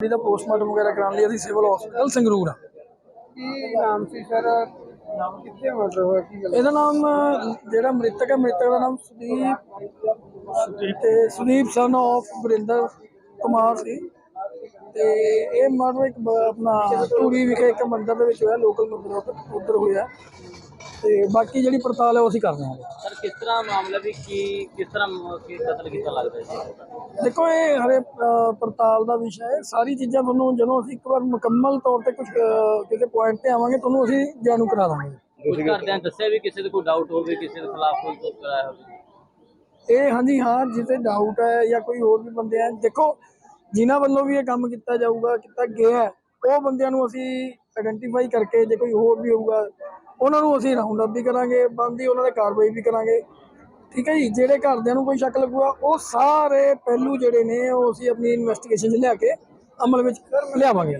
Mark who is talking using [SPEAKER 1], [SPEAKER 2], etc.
[SPEAKER 1] Body ਦਾ postmortem ਵਗੈਰਾ ਕਰਾਉਣ ਲਈ ਅਸੀਂ ਸਿਵਲ ਹਸਪੀਟਲ ਸੰਗਰੂਰ ਆ।
[SPEAKER 2] ਕੀ ਨਾਮ ਸੀ ਸਰ? ਨਾਮ ਕਿੱਥੇ ਮਰਡਰ ਹੋਇਆ? ਕੀ ਗੱਲ?
[SPEAKER 1] ਇਹਦਾ ਨਾਮ ਜਿਹੜਾ ਮ੍ਰਿਤਕ ਹੈ ਮ੍ਰਿਤਕ ਦਾ ਨਾਮ ਸੁਦੀਪ ਤੇ ਸੁਦੀਪ ਸਨ of ਵਰਿੰਦਰ ਕੁਮਾਰ ਸੀ। ਤੇ ਇਹ ਮਰਡਰ ਇੱਕ ਆਪਣਾ ਧੂਰੀ ਵਿਖੇ ਇੱਕ ਮੰਦਿਰ ਦੇ ਵਿੱਚ ਹੋਇਆ ਲੋਕਲ ਮੰਦਿਰ ਉੱਧਰ- ਹੋਇਆ। ਤੇ ਬਾਕੀ ਜਿਹੜੀ ਪੜਤਾਲ ਹੈ ਉਹ ਅਸੀਂ ਕਰ ਰਹੇ ਹਾਂ।
[SPEAKER 3] ਕਿਸ ਤਰ੍ਹਾਂ ਮਾਮਲਾ ਵੀ ਕੀ ਕਿਸ ਤਰ੍ਹਾਂ ਮ- ਕੀ ਕਤਲ ਕੀਤਾ ਲੱਗਦਾ ਜੀ?
[SPEAKER 1] ਦੇਖੋ ਇਹ ਹਰੇ ਪੜਤਾਲ ਦਾ ਵਿਸ਼ਾ ਹੈ। ਸਾਰੀ ਚੀਜ਼ਾਂ ਤੁਹਾਨੂੰ ਜਦੋਂ ਅਸੀਂ ਇੱਕ ਵਾਰ ਮੁਕੰਮਲ ਤੌਰ ਤੇ ਕੁਝ ਕਿਸੇ ਪੁਆਇੰਟ ਤੇ ਆਵਾਂਗੇ ਤੁਹਾਨੂੰ ਅਸੀਂ ਜਾਣੂ ਕਰਾ ਦਾਂਗੇ।
[SPEAKER 3] ਕੁਝ ਘਰਦਿਆਂ ਦੱਸਿਆ ਵੀ ਕਿਸੇ ਦੇ ਕੋਈ ਡਾਊਟ ਹੋਵੇ ਕਿਸੇ ਦੇ ਖਿਲਾਫ ਕੋਈ ਕੁਝ ਕਰਾਇਆ ਹੋਵੇ।
[SPEAKER 1] ਇਹ ਹਾਂਜੀ ਹਾਂ ਜਿੱਤੇ ਡਾਊਟ ਹੈ ਜਾਂ ਕੋਈ ਹੋਰ ਵੀ ਬੰਦੇ ਆ ਦੇਖੋ ਜਿਨ੍ਹਾਂ ਵੱਲੋਂ ਵੀ ਇਹ ਕੰਮ ਕੀਤਾ ਜਾਊਗਾ ਕੀਤਾ ਗਿਆ ਉਹ ਬੰਦਿਆਂ ਨੂੰ ਅਸੀਂ ਆਇਡੈਂਟੀਫਾਈ ਕਰਕੇ ਜੇ ਕੋਈ ਹੋਰ ਵੀ ਹੋਊਗਾ ਉਹਨਾਂ ਨੂੰ ਅਸੀਂ ਰਾਉਂਡ ਅਪ ਵੀ ਕਰਾਂਗੇ ਬੰਦੀ ਉਹਨਾਂ ਦੇ ਕਾਰਵਾਈ ਵੀ ਕਰਾਂਗੇ। ਠੀਕ ਹੈ ਜੀ? ਜਿਹੜੇ ਘਰਦਿਆਂ ਨੂੰ ਕੋਈ ਸ਼ੱਕ ਲੱਗੂਗਾ, ਉਹ ਸਾਰੇ ਪਹਿਲੂ ਜਿਹੜੇ ਨੇ, ਉਹ ਅਸੀਂ ਆਪਣੀ ਇਨਵੈਸਟੀਗੇਸ਼ਨ 'ਚ ਲਿਆ ਕੇ ਅਮਲ ਵਿੱਚ ਲਿਆਵਾਂਗੇ।